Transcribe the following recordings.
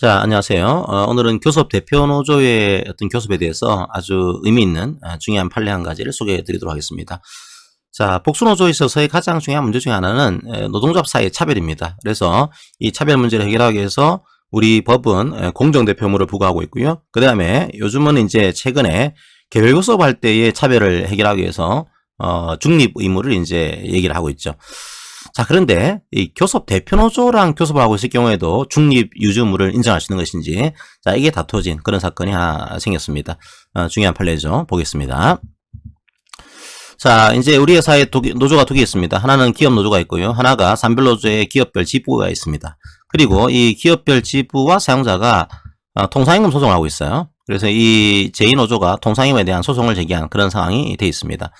자, 안녕하세요. 어, 오늘은 교섭 대표 노조의 어떤 교섭에 대해서 아주 의미 있는 아, 중요한 판례 한 가지를 소개해 드리도록 하겠습니다. 자, 복수노조에 있어서의 가장 중요한 문제 중에 하나는 에, 노동조합 사이의 차별입니다. 그래서 이 차별 문제를 해결하기 위해서 우리 법은 에, 공정대표물을 부과하고 있고요. 그 다음에 요즘은 이제 최근에 개별교섭 할 때의 차별을 해결하기 위해서 어, 중립 의무를 이제 얘기를 하고 있죠. 자, 그런데 이 교섭 대표노조랑 교섭을 하고 있을 경우에도 중립 유주물을 인정할 수 있는 것인지, 자, 이게 다투어진 그런 사건이 하나 생겼습니다. 어, 중요한 판례죠. 보겠습니다. 자, 이제 우리 회사에 노조가 두 개 있습니다. 하나는 기업 노조가 있고요. 하나가 산별 노조의 기업별 지부가 있습니다. 그리고 이 기업별 지부와 사용자가 어, 통상임금 소송을 하고 있어요. 그래서 이 제2노조가 통상임금에 대한 소송을 제기한 그런 상황이 돼 있습니다.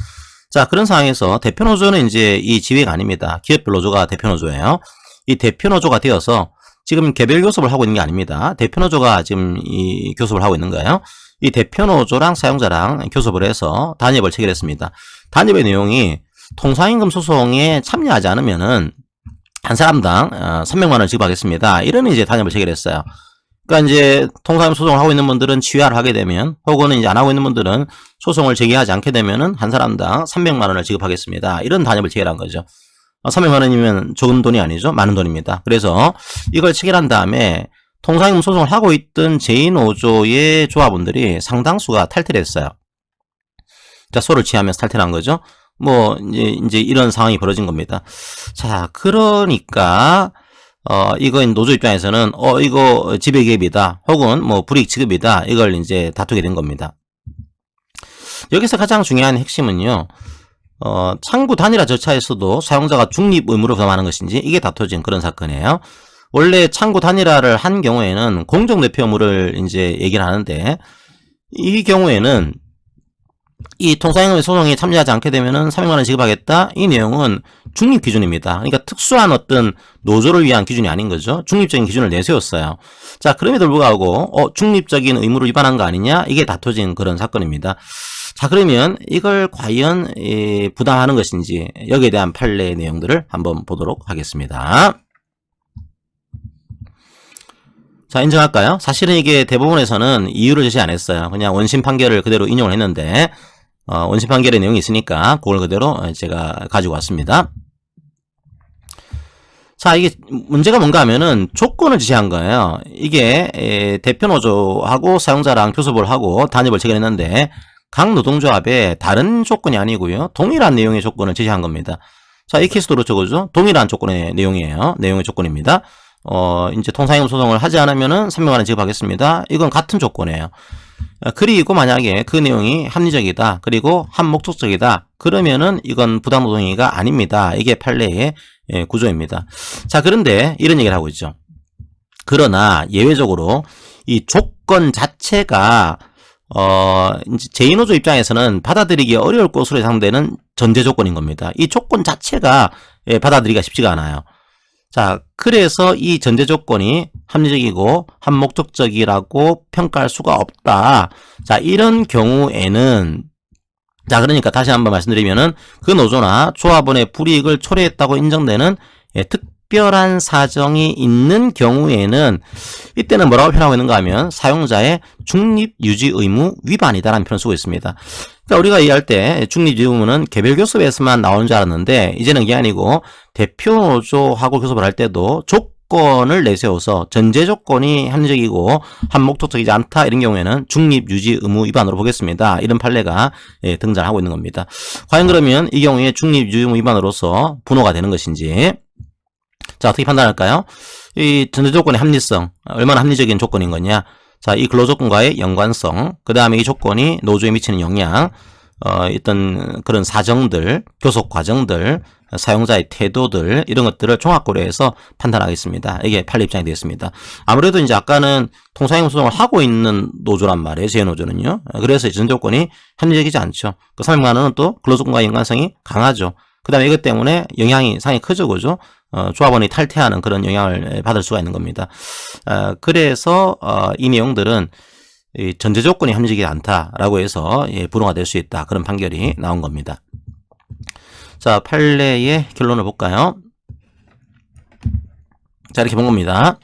자, 그런 상황에서 대표 노조는 이제 이 지회가 아닙니다. 기업별 노조가 대표 노조예요. 이 대표 노조가 되어서 지금 개별 교섭을 하고 있는 게 아닙니다. 대표 노조가 지금 이 교섭을 하고 있는 거예요. 이 대표 노조랑 사용자랑 교섭을 해서 단협을 체결했습니다. 단협의 내용이 통상임금 소송에 참여하지 않으면은 한 사람당 어, 300만 원 지급하겠습니다. 이런 이제 단협을 체결했어요. 그러니까 이제 통상임 소송을 하고 있는 분들은 취하를 하게 되면 혹은 이제 안 하고 있는 분들은 소송을 제기하지 않게 되면은 한 사람당 300만 원을 지급하겠습니다. 이런 단협을 체결한 거죠. 어, 300만 원이면 적은 돈이 아니죠. 많은 돈입니다. 그래서 이걸 체결한 다음에 통상임 소송을 하고 있던 제2노조의 조합원들이 상당수가 탈퇴를 했어요. 자, 소를 취하면서 탈퇴한 거죠. 뭐, 이제, 이제 이런 상황이 벌어진 겁니다. 자, 그러니까, 어, 이거 노조 입장에서는, 어, 이거 지배 개입이다. 혹은 뭐 불이익 지급이다. 이걸 이제 다투게 된 겁니다. 여기서 가장 중요한 핵심은요, 어, 창구 단일화 절차에서도 사용자가 중립 의무를 부담하는 것인지 이게 다투어진 그런 사건이에요. 원래 창구 단일화를 한 경우에는 공정 대표물을 이제 얘기를 하는데, 이 경우에는 이 통상임금 소송에 참여하지 않게 되면은 300만 원 지급하겠다. 이 내용은 중립 기준입니다. 그러니까 특수한 어떤 노조를 위한 기준이 아닌 거죠. 중립적인 기준을 내세웠어요. 자, 그럼에도 불구하고 어, 중립적인 의무를 위반한 거 아니냐? 이게 다퉈진 그런 사건입니다. 자, 그러면 이걸 과연 이, 부당하는 것인지 여기에 대한 판례 내용들을 한번 보도록 하겠습니다. 자, 인정할까요? 사실은 이게 대법원에서는 이유를 제시 안 했어요. 그냥 원심 판결을 그대로 인용을 했는데, 어, 원심 판결의 내용이 있으니까 그걸 그대로 제가 가지고 왔습니다. 자, 이게 문제가 뭔가 하면은 조건을 지시한 거예요. 이게 에, 대표 노조하고 사용자랑 교섭을 하고 단협을 체결했는데 각 노동조합에 다른 조건이 아니고요. 동일한 내용의 조건을 제시한 겁니다. 자, 이 케이스도 그렇죠, 그죠? 동일한 조건의 내용이에요. 내용의 조건입니다. 어, 이제 통상임 소송을 하지 않으면은 300만 원 지급하겠습니다. 이건 같은 조건이에요. 어, 그리고 만약에 그 내용이 합리적이다. 그리고 한목적적이다. 그러면은 이건 부당노동행위가 아닙니다. 이게 판례의 예, 구조입니다. 자, 그런데 이런 얘기를 하고 있죠. 그러나 예외적으로 이 조건 자체가 어, 이제 제2노조 입장에서는 받아들이기 어려울 것으로 예상되는 전제 조건인 겁니다. 이 조건 자체가 예, 받아들이기가 쉽지가 않아요. 자, 그래서 이 전제 조건이 합리적이고 한목적적이라고 평가할 수가 없다. 자, 이런 경우에는 자, 그러니까 다시 한번 말씀드리면은 그 노조나 조합원의 불이익을 초래했다고 인정되는 예, 특 별한 사정이 있는 경우에는 이때는 뭐라고 표현하고 있는가 하면 사용자의 중립 유지 의무 위반이다라는 표현을 쓰고 있습니다. 그러니까 우리가 얘기할 때 중립 유지 의무는 개별 교섭에서만 나오는 줄 알았는데 이제는 그게 아니고 대표 노조하고 교섭을 할 때도 조건을 내세워서 전제 조건이 합리적이고 한목적이지 않다 이런 경우에는 중립 유지 의무 위반으로 보겠습니다. 이런 판례가 예, 등장하고 있는 겁니다. 과연 그러면 이 경우에 중립 유지 의무 위반으로서 분호가 되는 것인지 자, 어떻게 판단할까요? 이 전제 조건의 합리성, 얼마나 합리적인 조건인 거냐? 자, 이 근로 조건과의 연관성, 그 다음에 이 조건이 노조에 미치는 영향, 어, 어떤 그런 사정들, 교섭 과정들, 사용자의 태도들, 이런 것들을 종합 고려해서 판단하겠습니다. 이게 판례 입장이 되겠습니다. 아무래도 이제 아까는 통상임 소송을 하고 있는 노조란 말이에요. 제 노조는요. 그래서 이 전제 조건이 합리적이지 않죠. 그 300만 원은 또 근로조건과의 연관성이 강하죠. 그 다음에 이것 때문에 영향이 상당히 크죠, 그죠? 어, 조합원이 탈퇴하는 그런 영향을 받을 수가 있는 겁니다. 어, 그래서 어, 이 내용들은 이 전제 조건이 합리적이지 않다라고 해서 예, 불허가 될 수 있다 그런 판결이 나온 겁니다. 자 판례의 결론을 볼까요? 자 이렇게 본 겁니다.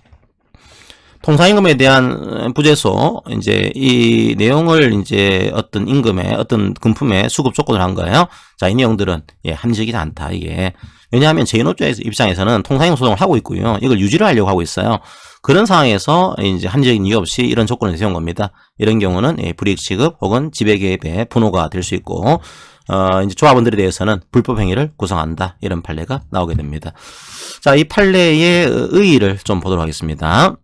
통상임금에 대한 부재소 이제 이 내용을 이제 어떤 임금에 어떤 금품에 수급 조건을 한 거예요. 자, 이 내용들은 예, 합리적이지 않다 이게. 왜냐하면 제1호조 입장에서는 통상임금 소송을 하고 있고요. 이걸 유지를 하려고 하고 있어요. 그런 상황에서 이제 합리적인 이유 없이 이런 조건을 세운 겁니다. 이런 경우는 예, 불이익 취급 혹은 지배 개입의 분호가 될 수 있고 어, 이제 조합원들에 대해서는 불법 행위를 구성한다. 이런 판례가 나오게 됩니다. 자, 이 판례의 의의를 좀 보도록 하겠습니다.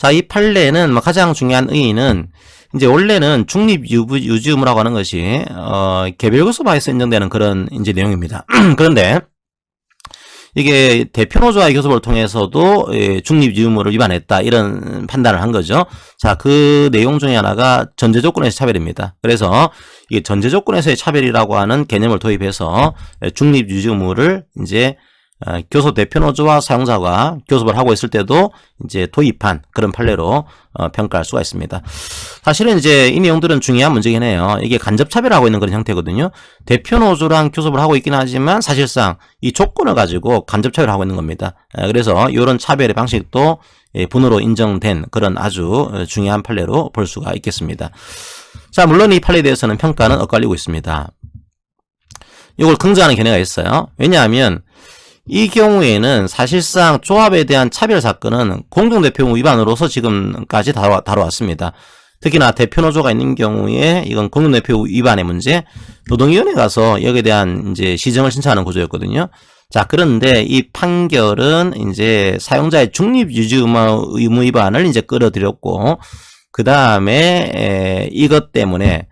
자, 이 판례는 뭐 가장 중요한 의의는 이제 원래는 중립 유부, 유지 의무라고 하는 것이 어, 개별 교섭화에서 인정되는 그런 이제 내용입니다. 그런데 이게 대표노조와의 교섭을 통해서도 예, 중립 의무를 위반했다 이런 판단을 한 거죠. 자, 그 내용 중에 하나가 전제 조건에서 차별입니다. 그래서 이게 전제 조건에서의 차별이라고 하는 개념을 도입해서 예, 중립 유지 의무를 이제 어, 교섭 대표 노조와 사용자가 교섭을 하고 있을 때도 이제 도입한 그런 판례로 어, 평가할 수가 있습니다. 사실은 이제 이 내용들은 중요한 문제긴 해요. 이게 간접 차별하고 있는 그런 형태거든요. 대표 노조랑 교섭을 하고 있긴 하지만 사실상 이 조건을 가지고 간접 차별하고 있는 겁니다. 에, 그래서 이런 차별의 방식도 예, 분으로 인정된 그런 아주 어, 중요한 판례로 볼 수가 있겠습니다. 자, 물론 이 판례에 대해서는 평가는 엇갈리고 있습니다. 이걸 긍정하는 견해가 있어요. 왜냐하면 이 경우에는 사실상 조합에 대한 차별 사건은 공동대표 위반으로서 지금까지 다뤄, 다뤄왔습니다. 특히나 대표노조가 있는 경우에 이건 공동대표 위반의 문제, 노동위원회 가서 여기에 대한 이제 시정을 신청하는 구조였거든요. 자, 그런데 이 판결은 이제 사용자의 중립 유지 의무 위반을 이제 끌어들였고, 그 다음에 이것 때문에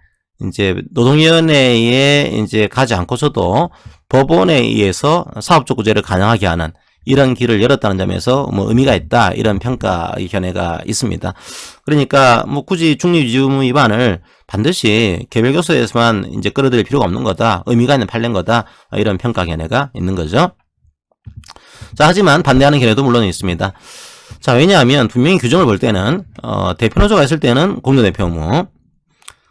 이제 노동위원회에 이제 가지 않고서도 법원에 의해서 사업적 구제를 가능하게 하는 이런 길을 열었다는 점에서 뭐 의미가 있다 이런 평가의 견해가 있습니다. 그러니까 뭐 굳이 중립유무 위반을 반드시 개별교섭에서만 이제 끌어들일 필요가 없는 거다 의미가 있는 판례인 거다 이런 평가 견해가 있는 거죠. 자 하지만 반대하는 견해도 물론 있습니다. 자 왜냐하면 분명히 규정을 볼 때는 어, 대표노조가 있을 때는 공동대표 의무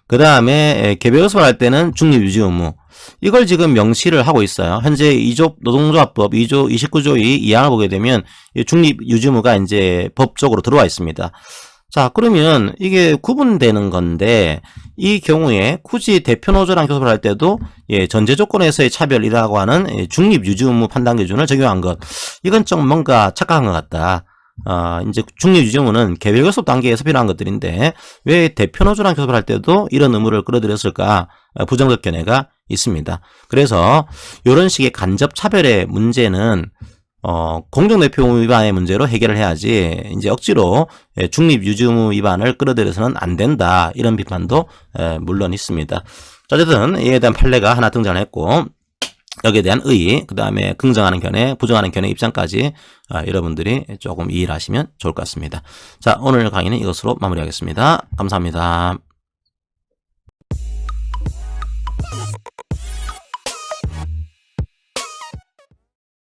그 다음에 개별 교섭을 할 때는 중립 유지 의무 이걸 지금 명시를 하고 있어요. 현재 2조 노동조합법 2조 29조의 2항을 보게 되면 중립 유지무가 이제 법적으로 들어와 있습니다. 자, 그러면 이게 구분되는 건데 이 경우에 굳이 대표 노조랑 교섭을 할 때도 예, 전제 조건에서의 차별이라고 하는 예, 중립 유지 의무 판단 기준을 적용한 것. 이건 좀 뭔가 착각한 것 같다. 어, 이제 중립 유지무는 개별 교섭 단계에서 필요한 것들인데 왜 대표 노조랑 교섭을 할 때도 이런 의무를 끌어들였을까? 어, 부정적 견해가 있습니다. 그래서 이런 식의 간접 차별의 문제는 어, 공정대표 위반의 문제로 해결을 해야지 이제 억지로 예, 중립 유지 의무 위반을 끌어들여서는 안 된다 이런 비판도 에, 물론 있습니다. 어쨌든 이에 대한 판례가 하나 등장했고 여기에 대한 의의, 그 다음에 긍정하는 견해, 부정하는 견해 입장까지 아, 여러분들이 조금 이해를 하시면 좋을 것 같습니다. 자, 오늘 강의는 이것으로 마무리하겠습니다. 감사합니다.